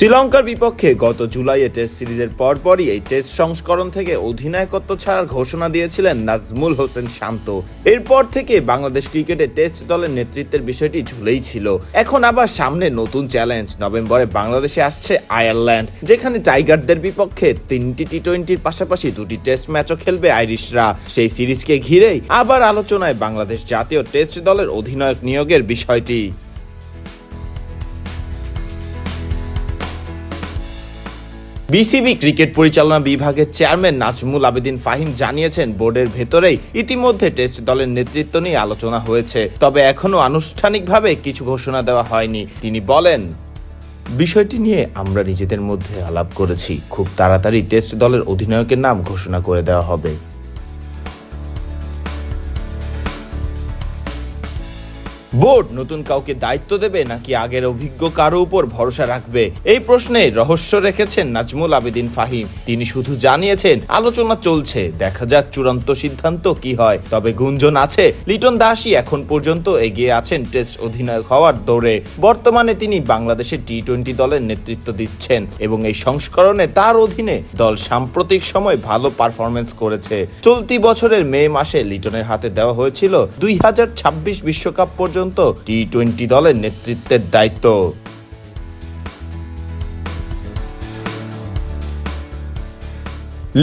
শ্রীলঙ্কার বিপক্ষে গত জুলাইয়ে টেস্ট সিরিজের পরপরই এই টেস্ট সংস্করণ থেকে অধিনায়কত্ব ছাড়ার ঘোষণা দিয়েছিলেন নাজমুল হোসেন শান্ত। এরপর থেকে বাংলাদেশ ক্রিকেটে টেস্ট দলের নেতৃত্বের বিষয়টি ঝুলেই ছিল। এখন আবার সামনে নতুন চ্যালেঞ্জ। নভেম্বরে বাংলাদেশে আসছে আয়ারল্যান্ড, যেখানে টাইগারদের বিপক্ষে তিনটি টি টোয়েন্টির পাশাপাশি দুটি টেস্ট ম্যাচও খেলবে আইরিশরা। সেই সিরিজকে ঘিরেই আবার আলোচনায় বাংলাদেশ জাতীয় টেস্ট দলের অধিনায়ক নিয়োগের বিষয়টি। বিসিবি ক্রিকেট পরিচালনা বিভাগের চেয়ারম্যান নাজমুল আবেদিন ফাহিম জানিয়েছেন, বোর্ডের ভেতরেই ইতিমধ্যে টেস্ট দলের নেতৃত্ব নিয়ে আলোচনা হয়েছে। তবে এখনও আনুষ্ঠানিকভাবে কিছু ঘোষণা দেওয়া হয়নি। তিনি বলেন, বিষয়টি নিয়ে আমরা নিজেদের মধ্যে আলাপ করেছি। খুব তাড়াতাড়ি টেস্ট দলের অধিনায়কের নাম ঘোষণা করে দেওয়া হবে। বোর্ড নতুন কাউকে দায়িত্ব দেবে নাকি আগের অভিজ্ঞ কারও উপর ভরসা রাখবে? এই প্রশ্নে রহস্য রেখেছেন নাজমুল আবেদিন ফাহিম। তিনি শুধু জানিয়েছেন, আলোচনা চলছে, দেখা যাক চূড়ান্ত সিদ্ধান্ত কি হয়। তবে গুঞ্জন আছে, লিটন দাসই এখন পর্যন্ত এগিয়ে আছেন টেস্ট অধিনায়ক হওয়ার দৌড়ে। বর্তমানে তিনি বাংলাদেশের টি টোয়েন্টি দলের নেতৃত্ব দিচ্ছেন এবং এই সংস্করণে তার অধীনে দল সাম্প্রতিক সময় ভালো পারফরমেন্স করেছে। চলতি বছরের মে মাসে লিটনের হাতে দেওয়া হয়েছিল দুই বিশ্বকাপ পর্যন্ত টি টোয়েন্টি দলের নেতৃত্বের দায়িত্ব।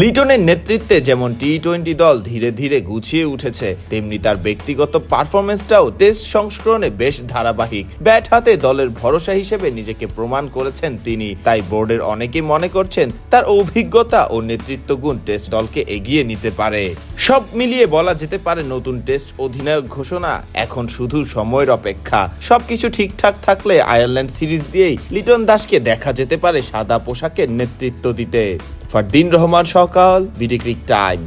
লিটনের নেতৃত্বে যেমন টি টোয়েন্টি দল ধীরে ধীরে গুছিয়ে উঠেছে, তেমনি তার ব্যক্তিগত পারফরমেন্সটাও টেস্ট সংস্করণে বেশ ধারাবাহিক। ব্যাট হাতে দলের ভরসা হিসেবে নিজেকে প্রমাণ করেছেন তিনি। তাই বোর্ডের অনেকেই মনে করছেন তার অভিজ্ঞতা ও নেতৃত্ব গুণ টেস্ট দলকে এগিয়ে নিতে পারে। সব মিলিয়ে বলা যেতে পারে নতুন টেস্ট অধিনায়ক ঘোষণা এখন শুধু সময়ের অপেক্ষা। সবকিছু ঠিকঠাক থাকলে আয়ারল্যান্ড সিরিজ দিয়েই লিটন দাসকে দেখা যেতে পারে সাদা পোশাকের নেতৃত্ব দিতে। ফারদিন রহমান সকাল বিডি ক্রিক টাইম।